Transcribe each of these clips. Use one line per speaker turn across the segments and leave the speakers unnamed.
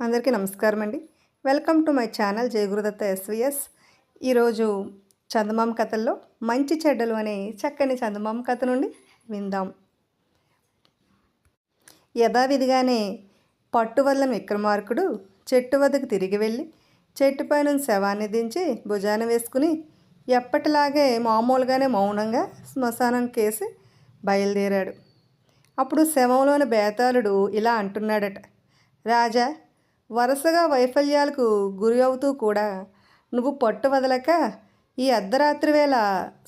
అందరికీ నమస్కారం అండి welcome to my channel Jayagurudatta SVS. ఈరోజు చందమామ కథల్లో మంచి చెడ్డలు అనే చక్కని చందమామ కథ నుండి విందాం. యథావిధిగానే పట్టు విక్రమార్కుడు చెట్టు వద్దకు తిరిగి వెళ్ళి చెట్టుపై నుంచి శవాన్ని దించి భుజాన వేసుకుని ఎప్పటిలాగే మామూలుగానే మౌనంగా శ్మశానం కేసి బయలుదేరాడు. అప్పుడు శవంలోని బేతాళుడు ఇలా అంటున్నాడట రాజా వరుసగా వైఫల్యాలకు గురి అవుతూ కూడా నువ్వు పట్టు వదలక ఈ అర్ధరాత్రి వేళ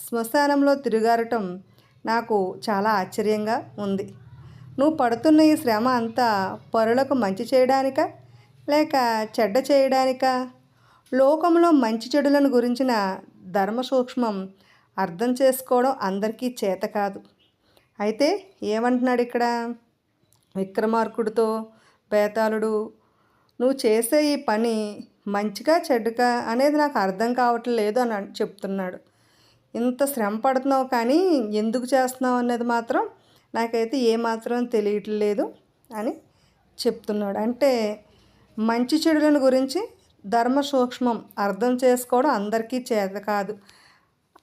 శ్మశానంలో తిరుగారటం నాకు చాలా ఆశ్చర్యంగా ఉంది. నువ్వు పడుతున్న ఈ శ్రమ అంతా పరులకు మంచి చేయడానికా? లేక చెడ్డ చేయడానికా? లోకంలో మంచి చెడులను గురించిన ధర్మ సూక్ష్మం అర్థం చేసుకోవడం అందరికీ చేత కాదు. అయితే ఏమంటున్నాడు ఇక్కడ విక్రమార్కుడితో బేతాళుడు నువ్వు చేసే ఈ పని మంచిగా చెడ్డగా అనేది నాకు అర్థం కావట్లేదు అని చెప్తున్నాడు. ఇంత శ్రమ పడుతున్నావు కానీ ఎందుకు చేస్తున్నావు అనేది మాత్రం నాకైతే ఏమాత్రం తెలియట్లేదు అని చెప్తున్నాడు. అంటే మంచి చెడులను గురించి ధర్మ సూక్ష్మం అర్థం చేసుకోవడం అందరికీ చేత కాదు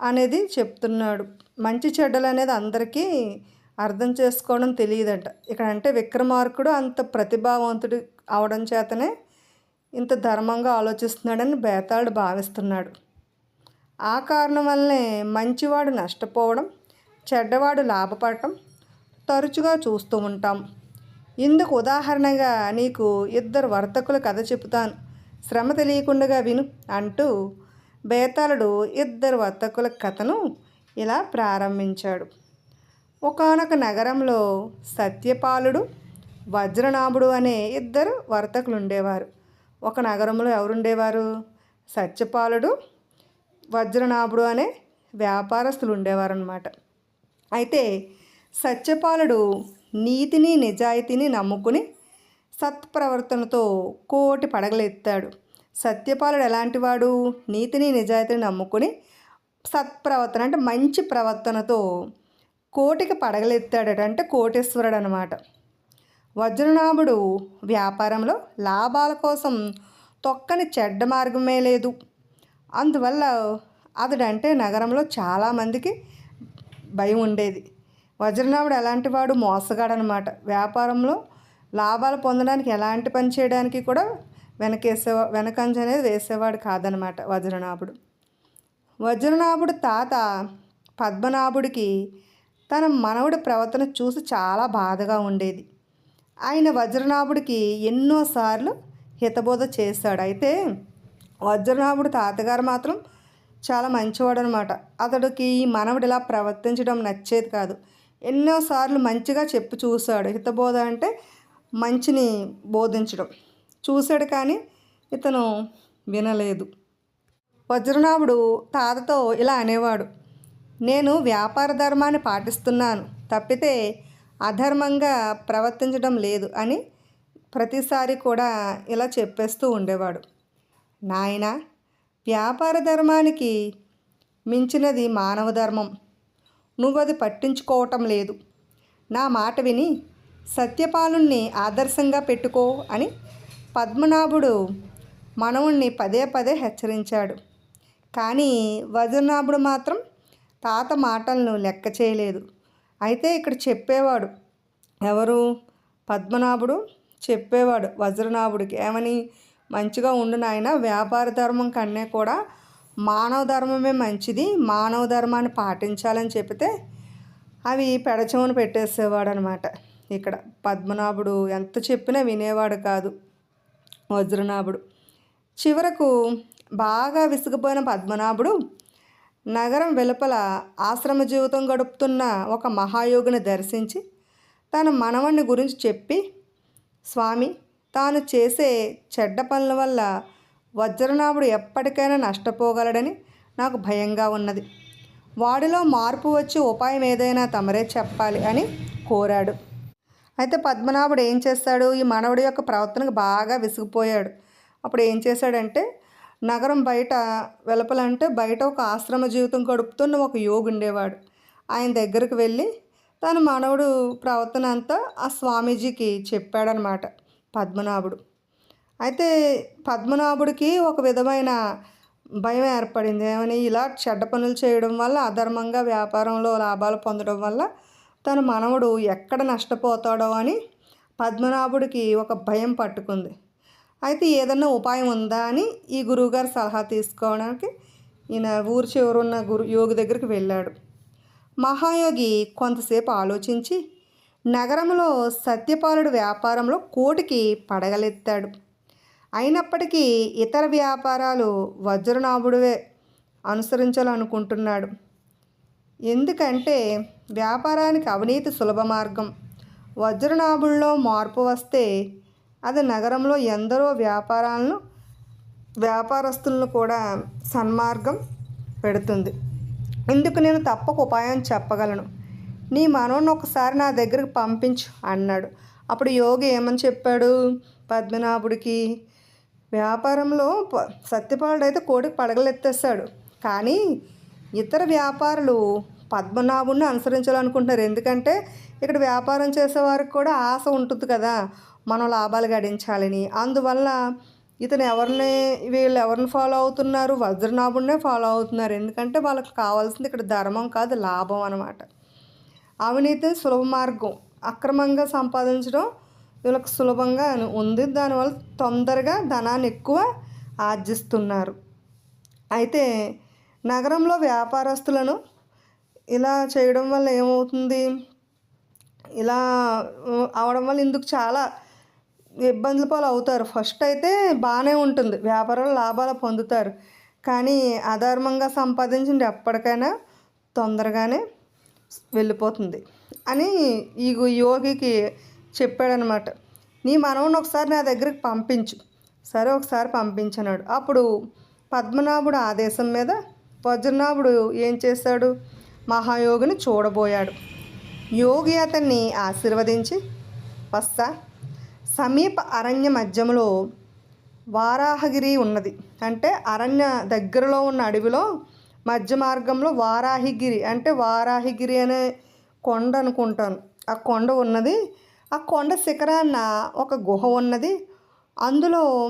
అనేది చెప్తున్నాడు. మంచి చెడ్డలు అనేది అందరికీ అర్థం చేసుకోవడం తెలియదంట. ఇక్కడ అంటే విక్రమార్కుడు అంత ప్రతిభావంతుడు అవడం చేతనే ఇంత ధర్మంగా ఆలోచిస్తున్నాడని బేతాళుడు భావిస్తున్నాడు. ఆ కారణం వల్లనే మంచివాడు నష్టపోవడం చెడ్డవాడు లాభపడటం తరచుగా చూస్తూ ఉంటాం. ఇందుకు ఉదాహరణగా నీకు ఇద్దరు వర్తకుల కథ చెబుతాను. శ్రమ తెలియకుండా విను అంటూ బేతాళుడు ఇద్దరు వర్తకుల కథను ఇలా ప్రారంభించాడు. ఒకానొక నగరంలో సత్యపాలుడు వజ్రనాభుడు అనే ఇద్దరు వర్తకులు ఉండేవారు ఒక నగరంలో ఎవరుండేవారు? సత్యపాలుడు వజ్రనాభుడు అనే వ్యాపారస్తులు ఉండేవారనమాట అయితే సత్యపాలుడు నీతిని నిజాయితీని నమ్ముకుని సత్ప్రవర్తనతో కోటి పడగలెత్తాడు. సత్యపాలుడు ఎలాంటివాడు? నీతిని నిజాయితీని నమ్ముకుని సత్ప్రవర్తన అంటే మంచి ప్రవర్తనతో కోటికి పడగలెత్తాడట అంటే కోటేశ్వరుడు అనమాట వజ్రనాభుడు వ్యాపారంలో లాభాల కోసం తొక్కని చెడ్డ మార్గమే లేదు. అందువల్ల అతడంటే నగరంలో చాలామందికి భయం ఉండేది. వజ్రనాభుడు ఎలాంటి వాడు? మోసగాడనమాట. వ్యాపారంలో లాభాలు పొందడానికి ఎలాంటి పని చేయడానికి కూడా వెనకేసే వెనకంజ అనేది వేసేవాడు కాదనమాట వజ్రనాభుడు. వజ్రనాభుడు తాత పద్మనాభుడికి తన మనవుడి ప్రవర్తన చూసి చాలా బాధగా ఉండేది. ఆయన వజ్రనాభుడికి ఎన్నోసార్లు హితబోధ చేశాడు. అయితే వజ్రనాభుడు తాతగారు మాత్రం చాలా మంచివాడు అనమాట అతడికి ఈ మనవడు ఇలా ప్రవర్తించడం నచ్చేది కాదు. ఎన్నోసార్లు మంచిగా చెప్పు చూశాడు. హితబోధ అంటే మంచిని బోధించడం. చూశాడు కానీ ఇతను వినలేదు. వజ్రనాభుడు తాతతో ఇలా అనేవాడు నేను వ్యాపార ధర్మాన్ని పాటిస్తున్నాను. తప్పితే అధర్మంగా ప్రవర్తించడం లేదు అని ప్రతిసారి కూడా ఇలా చెప్పేస్తూ ఉండేవాడు. నాయన వ్యాపార ధర్మానికి మించినది మానవ ధర్మం. నువ్వు అది పట్టించుకోవటం లేదు. నా మాట విని సత్యపాలుణ్ణి ఆదర్శంగా పెట్టుకో అని పద్మనాభుడు మనవుణ్ణి పదే పదే హెచ్చరించాడు. కానీ వజ్రనాభుడు మాత్రం తాత మాటలను లెక్క చేయలేదు. అయితే ఇక్కడ చెప్పేవాడు ఎవరు? పద్మనాభుడు చెప్పేవాడు వజ్రనాభుడికి. ఏమని? మంచిగా ఉండు నాయన వ్యాపార ధర్మం కన్నా కూడా మానవ ధర్మమే మంచిది మానవ ధర్మాన్ని పాటించాలని చెప్తే అవి పెడచమని పెట్టేసేవాడు అనమాట ఇక్కడ పద్మనాభుడు ఎంత చెప్పినా వినేవాడు కాదు వజ్రనాభుడు. చివరకు బాగా విసిగిపోయిన పద్మనాభుడు నగరం వెలుపల ఆశ్రమ జీవితం గడుపుతున్న ఒక మహాయోగిని దర్శించి తన మనవణ్ణి గురించి చెప్పి స్వామి తాను చేసే చెడ్డ పనుల వల్ల వజ్రనాభుడు ఎప్పటికైనా నష్టపోగలడని నాకు భయంగా ఉన్నది. వాడిలో మార్పు వచ్చి ఉపాయం ఏదైనా తమరే చెప్పాలి అని కోరాడు. అయితే పద్మనాభుడు ఏం చేస్తాడు? ఈ మనవడి యొక్క ప్రవర్తనకు బాగా విసిగిపోయాడు. అప్పుడు ఏం చేశాడంటే నగరం బయట వెలుపలంటే బయట ఒక ఆశ్రమ జీవితం గడుపుతున్న ఒక యోగి ఉండేవాడు. ఆయన దగ్గరికి వెళ్ళి తన మనవడు ప్రవర్తన అంతా ఆ స్వామీజీకి చెప్పాడనమాట పద్మనాభుడు. అయితే పద్మనాభుడికి ఒక విధమైన భయం ఏర్పడింది. ఏమని? ఇలా చెడ్డ పనులు చేయడం వల్ల అధర్మంగా వ్యాపారంలో లాభాలు పొందడం వల్ల తన మనవడు ఎక్కడ నష్టపోతాడో అని పద్మనాభుడికి ఒక భయం పట్టుకుంది. అయితే ఏదన్నా ఉపాయం ఉందా అని ఈ గురువుగారు సలహా తీసుకోవడానికి ఈయన ఊరి చివరున్న గురు యోగి దగ్గరికి వెళ్ళాడు. మహాయోగి కొంతసేపు ఆలోచించి నగరంలో సత్యపాలుడు వ్యాపారంలో కోటికి పడగలెత్తాడు. అయినప్పటికీ ఇతర వ్యాపారాలు వజ్రనాభుడివే అనుసరించాలనుకుంటున్నాడు. ఎందుకంటే వ్యాపారానికి అవినీతి సులభ మార్గం. వజ్రనాభుల్లో మార్పు వస్తే అది నగరంలో ఎందరో వ్యాపారాలను వ్యాపారస్తులను కూడా సన్మార్గం పెడుతుంది. ఇందుకు నేను తప్పక ఉపాయం చెప్పగలను. నీ మనోని ఒకసారి నా దగ్గరికి పంపించు అన్నాడు. అప్పుడు యోగి ఏమని చెప్పాడు? పద్మనాభుడికి వ్యాపారంలో సత్యపాలుడైతే సత్యపాలుడు అయితే కోడికి పడగలెత్తేస్తాడు కానీ ఇతర వ్యాపారులు పద్మనాభుడిని అనుసరించాలనుకుంటున్నారు. ఎందుకంటే ఇక్కడ వ్యాపారం చేసేవారికి కూడా ఆశ ఉంటుంది కదా. మనం లాభాలు గడించాలని. అందువల్ల ఇతను ఎవరిని వీళ్ళు ఎవరిని ఫాలో అవుతున్నారు? వజ్రనాభుడినే ఫాలో అవుతున్నారు. ఎందుకంటే వాళ్ళకి కావాల్సింది ఇక్కడ ధర్మం కాదు లాభం అనమాట అవినీతి సులభ మార్గం. అక్రమంగా సంపాదించడం వీళ్ళకి సులభంగా ఉంది. దానివల్ల తొందరగా ధనాన్ని ఎక్కువ ఆర్జిస్తున్నారు. అయితే నగరంలో వ్యాపారస్తులను ఇలా చేయడం వల్ల ఏమవుతుంది? ఇలా అవడం వల్ల ఇందుకు చాలా ఇబ్బందుల పాలు అవుతారు. ఫస్ట్ అయితే బాగానే ఉంటుంది. వ్యాపారాలు లాభాలు పొందుతారు. కానీ అధర్మంగా సంపాదించింది ఎప్పటికైనా తొందరగానే వెళ్ళిపోతుంది అని ఈ యోగికి చెప్పాడనమాట. నీ మనవుని ఒకసారి నా దగ్గరికి పంపించు. సరే ఒకసారి పంపించన్నాడు. అప్పుడు పద్మనాభుడు ఆదేశం మీద వజ్రనాభుడు ఏం చేశాడు? మహాయోగిని చూడబోయాడు. యోగి అతన్ని ఆశీర్వదించి వస్తా సమీప అరణ్య మధ్యలో వారాహగిరి ఉన్నది. అంటే అరణ్య దగ్గరలో ఉన్న అడవిలో మధ్య మార్గంలో వారాహిగిరి అంటే వారాహిగిరి అనే కొండ అనుకుంటాను. ఆ కొండ ఉన్నది. ఆ కొండ శిఖరాన్న ఒక గుహ ఉన్నది. అందులో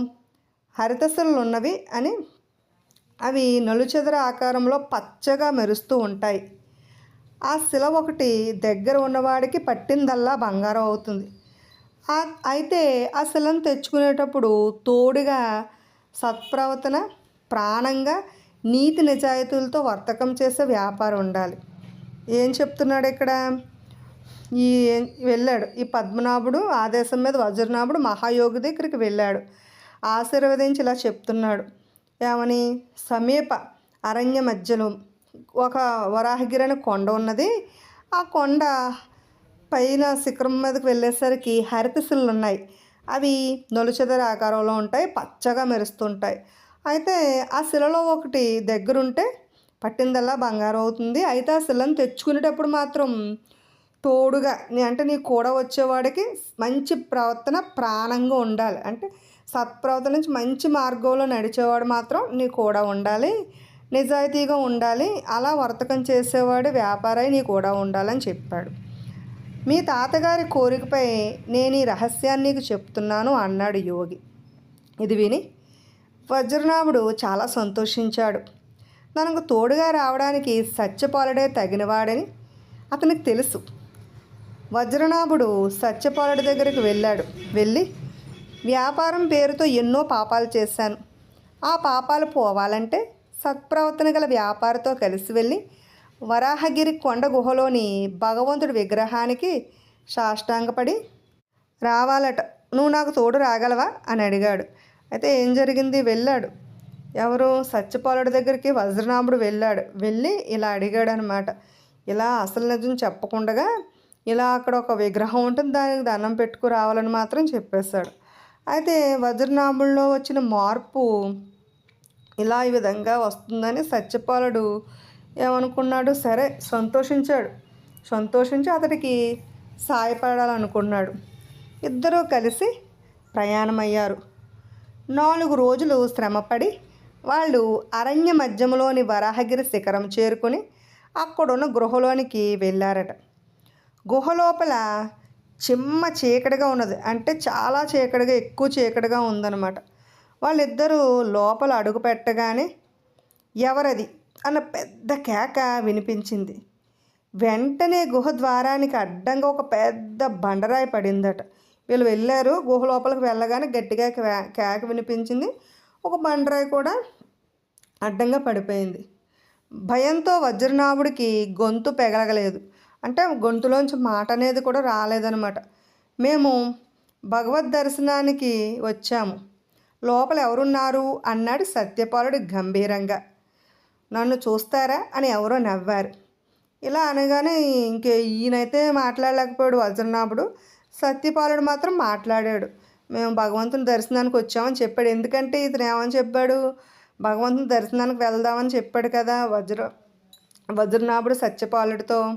హరితశలు ఉన్నవి అని అవి నలుచెదర ఆకారంలో పచ్చగా మెరుస్తూ ఉంటాయి. ఆ శిల ఒకటి దగ్గర ఉన్నవాడికి పట్టిందల్లా బంగారం అవుతుంది. అయితే ఆ శిలను తెచ్చుకునేటప్పుడు తోడుగా సత్ప్రవర్తన ప్రాణంగా నీతి నిజాయితీలతో వర్తకం చేసే వ్యాపారం ఉండాలి. ఏం చెప్తున్నాడు ఇక్కడ? ఈ వెళ్ళాడు. ఈ పద్మనాభుడు ఆదేశం మీద వజ్రనాభుడు మహాయోగి దగ్గరికి వెళ్ళాడు. ఆశీర్వదించి ఇలా చెప్తున్నాడు. ఏమని? సమీప అరణ్య మధ్యలో ఒక వరాహగిరి అనే కొండ ఉన్నది. ఆ కొండ పైన శిఖరం మీదకి వెళ్ళేసరికి హరితశిలలు ఉన్నాయి అవి నొలుచెదర ఆకారంలో ఉంటాయి పచ్చగా మెరుస్తుంటాయి. అయితే ఆ శిలలో ఒకటి దగ్గరుంటే పట్టిందల్లా బంగారం అవుతుంది. అయితే ఆ శిలను తెచ్చుకునేటప్పుడు మాత్రం తోడుగా నీ అంటే నీ కూడా వచ్చేవాడికి మంచి ప్రవర్తన ప్రాణంగా ఉండాలి. అంటే సత్ప్రవర్తన నుంచి మంచి మార్గంలో నడిచేవాడు మాత్రం నీ కూడా ఉండాలి నిజాయితీగా ఉండాలి. అలా వర్తకం చేసేవాడు వ్యాపారాయి నీ కూడా ఉండాలని చెప్పాడు. మీ తాతగారి కోరికపై నేను ఈ రహస్యాన్ని నీకు చెప్తున్నాను అన్నాడు యోగి. ఇది విని వజ్రనాభుడు చాలా సంతోషించాడు. తనకు తోడుగా రావడానికి సత్యపాలుడే తగినవాడని అతనికి తెలుసు. వజ్రనాభుడు సత్యపాలుడి దగ్గరికి వెళ్ళాడు. వెళ్ళి వ్యాపారం పేరుతో ఎన్నో పాపాలు చేశాను. ఆ పాపాలు పోవాలంటే సత్ప్రవర్తన గల వ్యాపారితో కలిసి వెళ్ళి వరాహగిరి కొండ గుహలోని భగవంతుడి విగ్రహానికి సాష్టాంగపడి రావాలట. నువ్వు నాకు తోడు రాగలవా? అని అడిగాడు. అయితే ఏం జరిగింది? వెళ్ళాడు. ఎవరు సత్యపాలుడి దగ్గరికి వజ్రనాభుడు వెళ్ళాడు. వెళ్ళి ఇలా అడిగాడు అనమాట ఇలా అసలు నిజం చెప్పకుండా ఇలా అక్కడ ఒక విగ్రహం ఉంటుంది. దానికి దండం పెట్టుకు రావాలని మాత్రం చెప్పేశాడు. అయితే వజ్రనాభుల్లో వచ్చిన మార్పు ఇలా ఈ విధంగా వస్తుందని సత్యపాలుడు ఏమనుకున్నాడు? సరే సంతోషించాడు. సంతోషించి అతడికి సాయపడాలనుకున్నాడు. ఇద్దరూ కలిసి ప్రయాణమయ్యారు. నాలుగు రోజులు శ్రమపడి వాళ్ళు అరణ్య మధ్యములోని వరాహగిరి శిఖరం చేరుకుని అక్కడున్న గృహలోనికి వెళ్ళారట. గుహ లోపల చిమ్మ చీకటిగా ఉన్నది. అంటే చాలా చీకటిగా ఎక్కువ చీకటిగా ఉందన్నమాట. వాళ్ళిద్దరూ లోపల అడుగు పెట్టగానే ఎవరది? అన్న పెద్ద కేక వినిపించింది. వెంటనే గుహ ద్వారానికి అడ్డంగా ఒక పెద్ద బండరాయి పడిందట. వీళ్ళు వెళ్ళారు. గుహ లోపలికి వెళ్ళగానే గట్టిగా కేక వినిపించింది. ఒక బండరాయి కూడా అడ్డంగా పడిపోయింది. భయంతో వజ్రనాభుడికి గొంతు పెగలగలేదు. అంటే గొంతులోంచి మాట అనేది కూడా రాలేదనమాట మేము భగవద్ దర్శనానికి వచ్చాము. లోపల ఎవరున్నారు? అన్నాడు సత్యపాలుడు గంభీరంగా. నన్ను చూస్తారా అని ఎవరో నవ్వారు. ఇలా అనగానే ఇంకే ఈయనైతే మాట్లాడలేకపోయాడు. వజ్రనాభుడు సత్యపాలుడు మాత్రం మాట్లాడాడు. మేము భగవంతుని దర్శనానికి వచ్చామని చెప్పాడు. ఎందుకంటే ఇతను ఏమని చెప్పాడు? భగవంతుని దర్శనానికి వెళ్దామని చెప్పాడు కదా వజ్ర వజ్రనాభుడు సత్యపాలుడితో.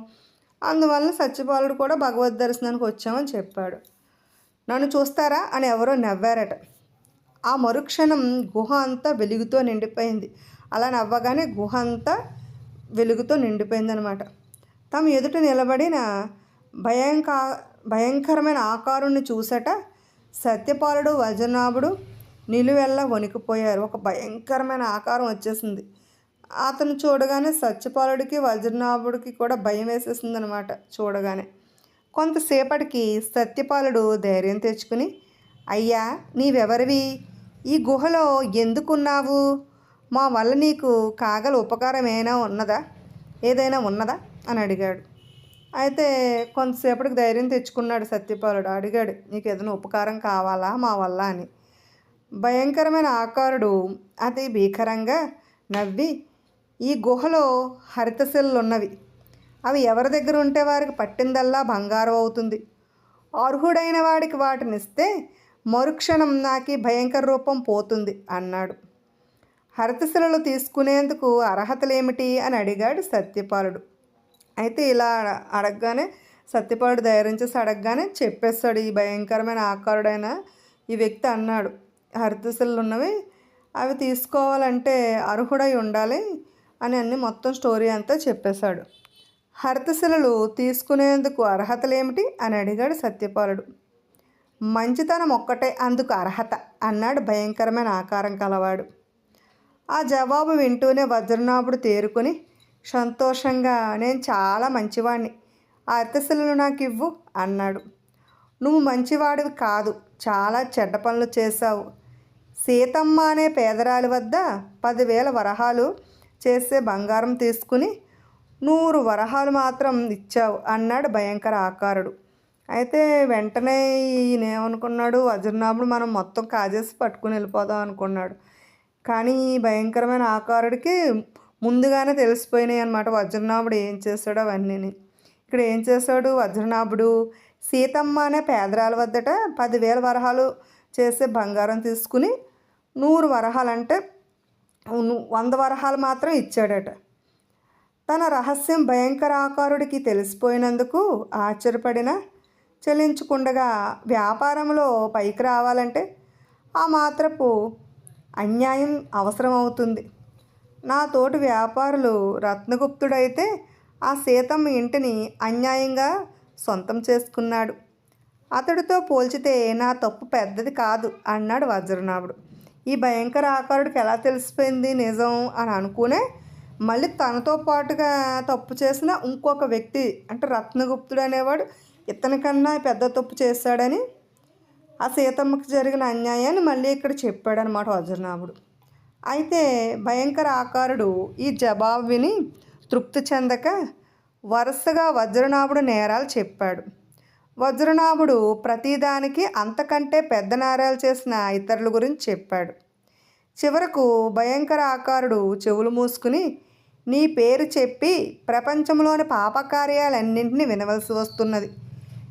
అందువలన సత్యపాలుడు కూడా భగవద్ దర్శనానికి వచ్చామని చెప్పాడు. నన్ను చూస్తారా అని ఎవరో నవ్వారట. ఆ మరుక్షణం గుహ అంతా వెలుగుతో నిండిపోయింది. అలా నవ్వగానే గుహ అంతా వెలుగుతో నిండిపోయిందనమాట. తమ ఎదుట నిలబడిన భయంకా భయంకరమైన ఆకారుణ్ణి చూసట సత్యపాలుడు వజనాభుడు నిలువెల్లా వణికిపోయారు. ఒక భయంకరమైన ఆకారం వచ్చేసింది. అతను చూడగానే సత్యపాలుడికి వజ్రనాభుడికి కూడా భయం వేసేసింది అనమాట చూడగానే. కొంతసేపటికి సత్యపాలుడు ధైర్యం తెచ్చుకుని అయ్యా నీవెవరివి? ఈ గుహలో ఎందుకున్నావు? మా వల్ల నీకు కాగల ఉపకారం ఏమైనా ఉన్నదా? ఏదైనా ఉన్నదా? అని అడిగాడు. అయితే కొంతసేపటికి ధైర్యం తెచ్చుకున్నాడు సత్యపాలుడు. అడిగాడు నీకు ఏదైనా ఉపకారం కావాలా మా వల్ల? అని. భయంకరమైన ఆకారుడు అతి భీకరంగా నవ్వి ఈ గుహలో హరితశిలలు ఉన్నవి అవి ఎవరి దగ్గర ఉంటే వారికి పట్టిందల్లా బంగారం అవుతుంది. అర్హుడైన వాడికి వాటిని ఇస్తే మరుక్షణం నాకు భయంకర రూపం పోతుంది అన్నాడు. హరితశిలలు తీసుకునేందుకు అర్హతలేమిటి అని అడిగాడు సత్యపాలుడు. అయితే ఇలా అడగగానే సత్యపాలుడు ధైర్యం చేసి అడగగానే చెప్పేస్తాడు ఈ భయంకరమైన ఆకారుడైన ఈ వ్యక్తి అన్నాడు. హరితశిలలు ఉన్నవి అవి తీసుకోవాలంటే అర్హుడై ఉండాలి అని అన్ని మొత్తం స్టోరీ అంతా చెప్పేశాడు. హరితశిలలు తీసుకునేందుకు అర్హతలేమిటి అని అడిగాడు సత్యపాలుడు. మంచితనం ఒక్కటే అందుకు అర్హత అన్నాడు భయంకరమైన ఆకారం కలవాడు. ఆ జవాబు వింటూనే వజ్రనాభుడు తేరుకొని సంతోషంగా నేను చాలా మంచివాడిని ఆ నాకు ఇవ్వు అన్నాడు. నువ్వు మంచివాడివి కాదు చాలా చెడ్డ పనులు చేశావు. సీతమ్మ అనే పేదరాలి వద్ద పదివేల వరహాలు చేసే బంగారం తీసుకుని నూరు వరహాలు మాత్రం ఇచ్చావు అన్నాడు భయంకర ఆకారుడు. అయితే వెంటనే ఈయన ఏమనుకున్నాడు వజ్రనాభుడు మనం మొత్తం కాజేసి పట్టుకుని వెళ్ళిపోదాం అనుకున్నాడు. కానీ ఈ భయంకరమైన ఆకారుడికి ముందుగానే తెలిసిపోయినాయి అనమాట వజ్రనాభుడు ఏం చేస్తాడో అవన్నీ ఇక్కడ ఏం చేశాడు వజ్రనాభుడు సీతమ్మ అనే పేదరాల వద్దట పదివేల వరహాలు చేసే బంగారం తీసుకుని నూరు వరహాలు అంటే వంద వరహాలు మాత్రం ఇచ్చాడట. తన రహస్యం భయంకర ఆకారుడికి తెలిసిపోయినందుకు ఆశ్చర్యపడిన చెల్లించుకుండగా వ్యాపారంలో పైకి రావాలంటే ఆ మాత్రపు అన్యాయం అవసరమవుతుంది. నా తోటి వ్యాపారులు రత్నగుప్తుడైతే ఆ సీతమ్మ ఇంటిని అన్యాయంగా సొంతం చేసుకున్నాడు. అతడితో పోల్చితే నా తప్పు పెద్దది కాదు అన్నాడు వజ్రనాభుడు ఈ భయంకర ఆకారుడికి ఎలా తెలిసిపోయింది నిజం అని అనుకునే మళ్ళీ తనతో పాటుగా తప్పు చేసిన ఇంకొక వ్యక్తి అంటే రత్నగుప్తుడు అనేవాడు ఇతనికన్నా పెద్ద తప్పు చేశాడని ఆ సీతమ్మకి జరిగిన అన్యాయాన్ని మళ్ళీ ఇక్కడ చెప్పాడనమాట వజ్రనాభుడు. అయితే భయంకర ఆకారుడు ఈ జవాబు విని తృప్తి చెందక వరుసగా వజ్రనాభుడు నేరాలు చెప్పాడు. వజ్రనాభుడు ప్రతిదానికి అంతకంటే పెద్ద నేరాలు చేసిన ఇతరుల గురించి చెప్పాడు. చివరకు భయంకర ఆకారుడు చెవులు మూసుకుని నీ పేరు చెప్పి ప్రపంచంలోని పాపకార్యాలన్నింటినీ వినవలసి వస్తున్నది.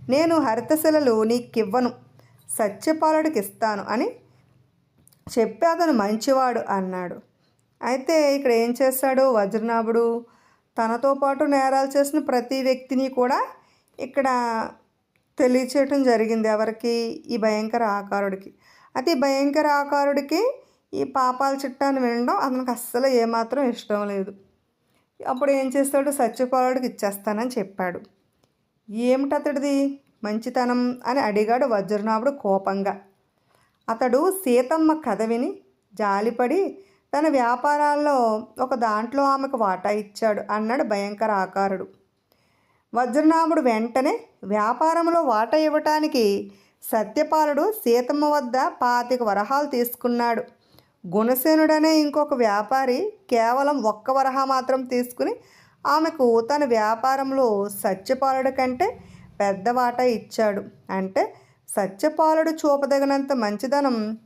నేను హరితశిలలు నీకివ్వను. సత్యపాలుడికి ఇస్తాను అని చెప్పి అతను మంచివాడు అన్నాడు. అయితే ఇక్కడ ఏం చేశాడు వజ్రనాభుడు? తనతో పాటు నేరాలు చేసిన ప్రతి వ్యక్తిని కూడా ఇక్కడ తెలియచేయటం జరిగింది ఎవరికి? ఈ భయంకర ఆకారుడికి. అయితే ఈ భయంకర ఆకారుడికి ఈ పాపాల చిట్టాన్ని వినడం అతనికి అస్సలు ఏమాత్రం ఇష్టం లేదు. అప్పుడు ఏం చేస్తాడు? సత్యపాలుడికి ఇచ్చేస్తానని చెప్పాడు. ఏమిటి అతడిది? మంచితనం అని అడిగాడు వజ్రనాభుడు కోపంగా. అతడు సీతమ్మ కథ విని జాలిపడి తన వ్యాపారాల్లో ఒక దాంట్లో ఆమెకు వాటా ఇచ్చాడు అన్నాడు భయంకర ఆకారుడు. వజ్రనాభుడు వెంటనే వ్యాపారంలో వాటా ఇవ్వటానికి సత్యపాలుడు సీతమ్మ వద్ద పాతిక వరహాలు తీసుకున్నాడు. గుణసేనుడనే ఇంకొక వ్యాపారి కేవలం ఒక్క వరహా మాత్రం తీసుకుని ఆమెకు తన వ్యాపారంలో సత్యపాలుడి కంటే పెద్ద వాటా ఇచ్చాడు. అంటే సత్యపాలుడు చూపదగినంత మంచిదనం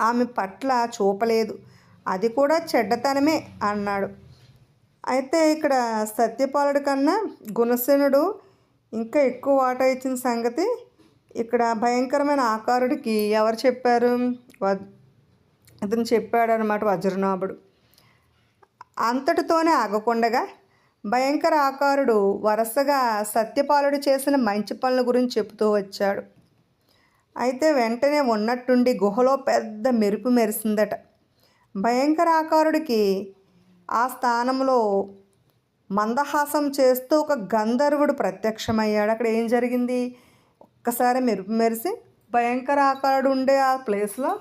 ఆమె పట్ల చూపలేదు. అది కూడా చెడ్డతనమే అన్నాడు. అయితే ఇక్కడ సత్యపాలుడి కన్నా గుణసేనుడు ఇంకా ఎక్కువ వాటా ఇచ్చిన సంగతి ఇక్కడ భయంకరమైన ఆకారుడికి ఎవరు చెప్పారు? వ- అతను చెప్పాడనమాట వజ్రనాభుడు. అంతటితోనే ఆగకుండగా భయంకర ఆకారుడు వరుసగా సత్యపాలుడు చేసిన మంచి పనుల గురించి చెబుతూ వచ్చాడు. అయితే వెంటనే ఉన్నట్టుండి గుహలో పెద్ద మెరుపు మెరిసిందట. భయంకర ఆకారుడికి ఆ స్థానంలో మందహాసం చేస్తూ ఒక గంధర్వుడు ప్రత్యక్షమయ్యాడు. అక్కడ ఏం జరిగింది? ఒక్కసారి మెరుపు మెరిసి భయంకర ఆకారుడు ఉండే ఆ ప్లేస్లో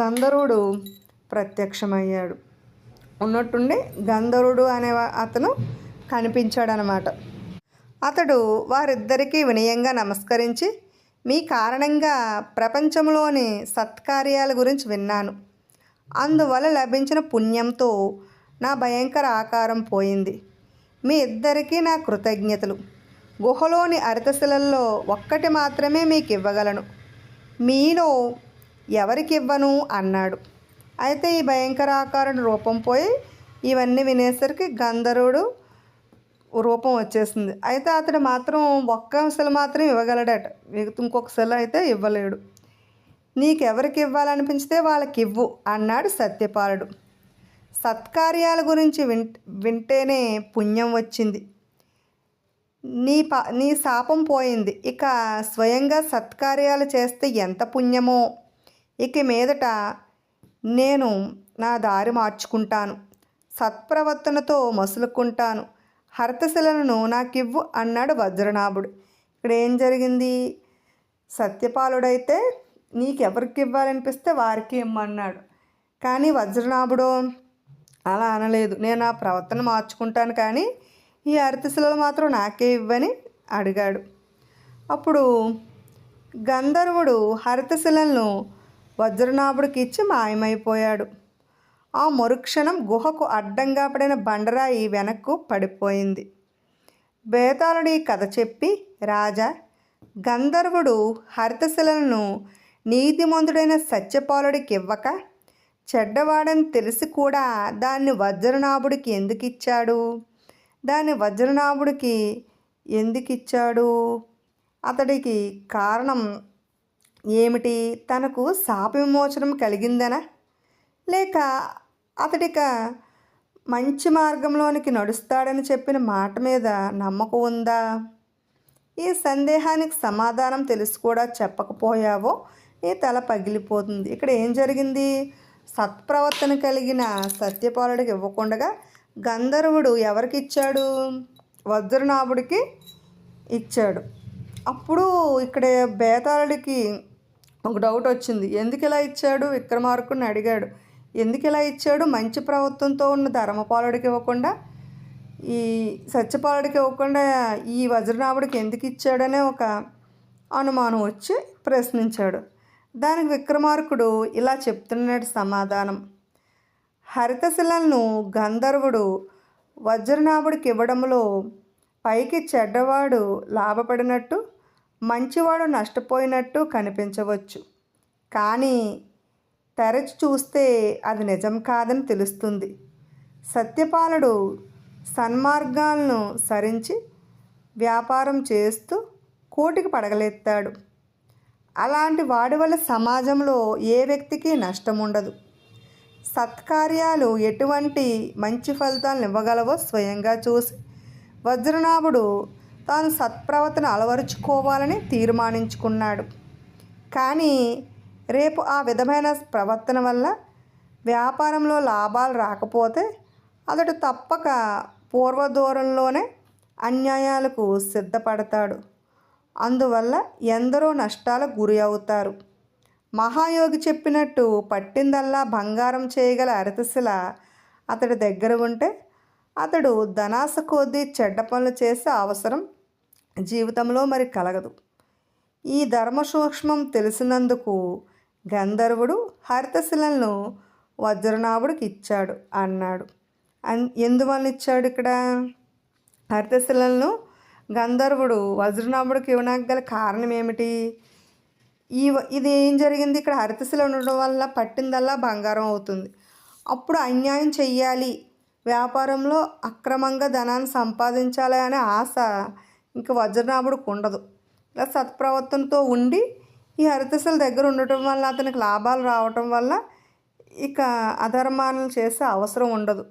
గంధర్వుడు ప్రత్యక్షమయ్యాడు. ఉన్నట్టుండి గంధర్వుడు అనే అతను కనిపించాడనమాట. అతడు వారిద్దరికీ వినయంగా నమస్కరించి మీ కారణంగా ప్రపంచంలోని సత్కార్యాల గురించి విన్నాను. అందువల్ల లభించిన పుణ్యంతో నా భయంకర ఆకారం పోయింది. మీ ఇద్దరికీ నా కృతజ్ఞతలు. గుహలోని అరితశిలల్లో ఒక్కటి మాత్రమే మీకు ఇవ్వగలను మీలో ఎవరికి ఇవ్వను అన్నాడు. అయితే ఈ భయంకర రూపం పోయి ఇవన్నీ వినేసరికి గంధర్వుడు రూపం వచ్చేసింది. అయితే అతడు మాత్రం ఒక్క శిల మాత్రం ఇవ్వగలడట. మిగతా ఇంకొక శిల అయితే ఇవ్వలేడు. నీకెవరికి ఇవ్వాలనిపించితే వాళ్ళకి ఇవ్వు అన్నాడు సత్యపాలుడు. సత్కార్యాల గురించి విన్ వింటేనే పుణ్యం వచ్చింది. నీ పా నీ శాపం పోయింది. ఇక స్వయంగా సత్కార్యాలు చేస్తే ఎంత పుణ్యమో. ఇక మీదట నేను నా దారి మార్చుకుంటాను. సత్ప్రవర్తనతో మసులుకుంటాను. హరతశిలను నాకివ్వు అన్నాడు వజ్రనాభుడు. ఇక్కడ ఏం జరిగింది? సత్యపాలుడైతే నీకెవరికి ఇవ్వాలనిపిస్తే వారికి ఇమ్మన్నాడు. కానీ వజ్రనాభుడు అలా అనలేదు. నేను ఆ ప్రవర్తన మార్చుకుంటాను కానీ ఈ అరతిశిలలు మాత్రం నాకే ఇవ్వని అడిగాడు. అప్పుడు గంధర్వుడు హరితశిలను వజ్రనాభుడికి ఇచ్చి మాయమైపోయాడు. ఆ మరుక్షణం గుహకు అడ్డంగా పడిన బండరాయి వెనక్కు పడిపోయింది. బేతాళుడి కథ చెప్పి రాజా గంధర్వుడు హరితశిలను నీతిమంతుడైన సత్యపాలుడికి ఇవ్వక చెడ్డవాడని తెలిసి కూడా దాన్ని వజ్రనాభుడికి ఎందుకు ఇచ్చాడు? దాన్ని వజ్రనాభుడికి ఎందుకు ఇచ్చాడు? అతడికి కారణం ఏమిటి? తనకు శాప విమోచనం కలిగిందనా? లేక అతడిక మంచి మార్గంలోనికి నడుస్తాడని చెప్పిన మాట మీద నమ్మకం ఉందా? ఈ సందేహానికి సమాధానం తెలిసి కూడా చెప్పకపోయావో నీ తల పగిలిపోతుంది. ఇక్కడ ఏం జరిగింది? సత్ప్రవర్తన కలిగిన సత్యపాలుడికి ఇవ్వకుండా గంధర్వుడు ఎవరికి ఇచ్చాడు? వజ్రనాభుడికి ఇచ్చాడు. అప్పుడు ఇక్కడ బేతాళుడికి ఒక డౌట్ వచ్చింది. ఎందుకు ఇలా ఇచ్చాడు? విక్రమార్కుని అడిగాడు. ఎందుకు ఇలా ఇచ్చాడు? మంచి ప్రభుత్వంతో ఉన్న ధర్మపాలుడికి ఇవ్వకుండా ఈ సత్యపాలుడికి ఇవ్వకుండా ఈ వజ్రనాభుడికి ఎందుకు ఇచ్చాడనే ఒక అనుమానం వచ్చి ప్రశ్నించాడు. దానికి విక్రమార్కుడు ఇలా చెప్తున్నాడు సమాధానం. హరితశిలను గంధర్వుడు వజ్రనాభుడికి ఇవ్వడంలో పైకి చెడ్డవాడు లాభపడినట్టు మంచివాడు నష్టపోయినట్టు కనిపించవచ్చు. కానీ తెరచి చూస్తే అది నిజం కాదని తెలుస్తుంది. సత్యపాలుడు సన్మార్గాలను సరించి వ్యాపారం చేస్తూ కోటికి పడగలెత్తాడు. అలాంటి వాడి వల్ల సమాజంలో ఏ వ్యక్తికి నష్టం ఉండదు సత్కార్యాలు ఎటువంటి మంచి ఫలితాలను ఇవ్వగలవో స్వయంగా చూసి వజ్రనాభుడు తాను సత్ప్రవర్తన అలవరుచుకోవాలని తీర్మానించుకున్నాడు. కానీ రేపు ఆ విధమైన ప్రవర్తన వల్ల వ్యాపారంలో లాభాలు రాకపోతే అతడు తప్పక పూర్వదూరంలోనే అన్యాయాలకు సిద్ధపడతాడు. అందువల్ల ఎందరో నష్టాలకు గురి అవుతారు. మహాయోగి చెప్పినట్టు పట్టిందల్లా బంగారం చేయగల అరతశిల అతడి దగ్గర ఉంటే అతడు ధనాస కొద్దీ చెడ్డ పనులు చేసే అవసరం జీవితంలో మరి కలగదు. ఈ ధర్మ సూక్ష్మం తెలిసినందుకు గంధర్వుడు హరితశిలను వజ్రనాభుడికి ఇచ్చాడు అన్నాడు. అన్ ఎందువల్ల ఇచ్చాడు ఇక్కడ? హరితశిలను గంధర్వుడు వజ్రనాభుడికి ఇవ్వడానికి గల కారణం ఏమిటి? ఈ ఇది ఏం జరిగింది? ఇక్కడ హరితశిల ఉండడం వల్ల పట్టిందల్లా బంగారం అవుతుంది. అప్పుడు అన్యాయం చెయ్యాలి. వ్యాపారంలో అక్రమంగా ధనాన్ని సంపాదించాలి అనే ఆశ ఇంక వజ్రనాభుడికి ఉండదు. ఇలా సత్ప్రవర్తనతో ఉండి ఈ హరితశిల దగ్గర ఉండటం వల్ల అతనికి లాభాలు రావటం వల్ల ఇక అధర్మాలను చేసే అవసరం ఉండదు.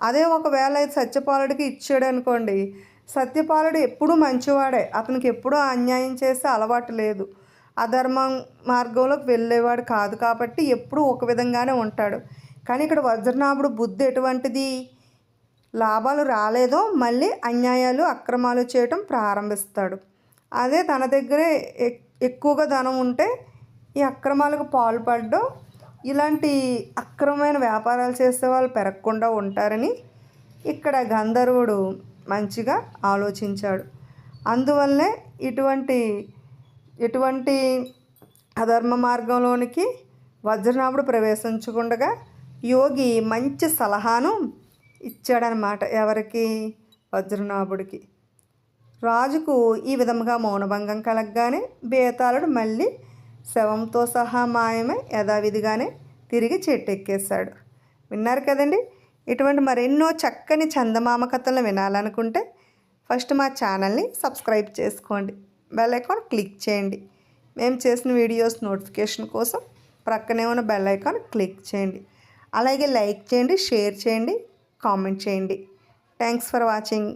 అదే ఒకవేళ అయితే సత్యపాలుడికి ఇచ్చాడు అనుకోండి సత్యపాలుడు ఎప్పుడూ మంచివాడే. అతనికి ఎప్పుడూ అన్యాయం చేసే అలవాటు లేదు. అధర్మం మార్గంలోకి వెళ్ళేవాడు కాదు కాబట్టి ఎప్పుడూ ఒక విధంగానే ఉంటాడు. కానీ ఇక్కడ వజ్రనాభుడు బుద్ధి ఎటువంటిది? లాభాలు రాలేదో మళ్ళీ అన్యాయాలు అక్రమాలు చేయటం ప్రారంభిస్తాడు. అదే తన దగ్గరే ఎక్- ఎక్కువగా ధనం ఉంటే ఈ అక్రమాలకు పాల్పడడం ఇలాంటి అక్రమమైన వ్యాపారాలు చేసే వాళ్ళు పెరగకుండా ఉంటారని ఇక్కడ గంధర్వుడు మంచిగా ఆలోచించాడు. అందువల్లే ఇటువంటి ఎటువంటి అధర్మ మార్గంలోనికి వజ్రనాభుడు ప్రవేశించకుండా యోగి మంచి సలహాను ఇచ్చాడనమాట ఎవరికి? వజ్రనాభుడికి. రాజుకు ఈ విధముగా మౌనభంగం కలగగానే బేతాళుడు మళ్ళీ శవంతో సహా మాయమై యథావిధిగానే తిరిగి చెట్టెక్కేశాడు. విన్నారు కదండి? ఇటువంటి మరెన్నో చక్కని చందమామ కథలను వినాలనుకుంటే ఫస్ట్ మా ఛానల్ని సబ్స్క్రైబ్ చేసుకోండి. బెల్ ఐకాన్ క్లిక్ చేయండి. మేము చేసిన వీడియోస్ నోటిఫికేషన్ కోసం ప్రక్కనే ఉన్న బెల్ ఐకాన్ క్లిక్ చేయండి. అలాగే లైక్ చేయండి షేర్ చేయండి కామెంట్ చేయండి. Thanks for watching.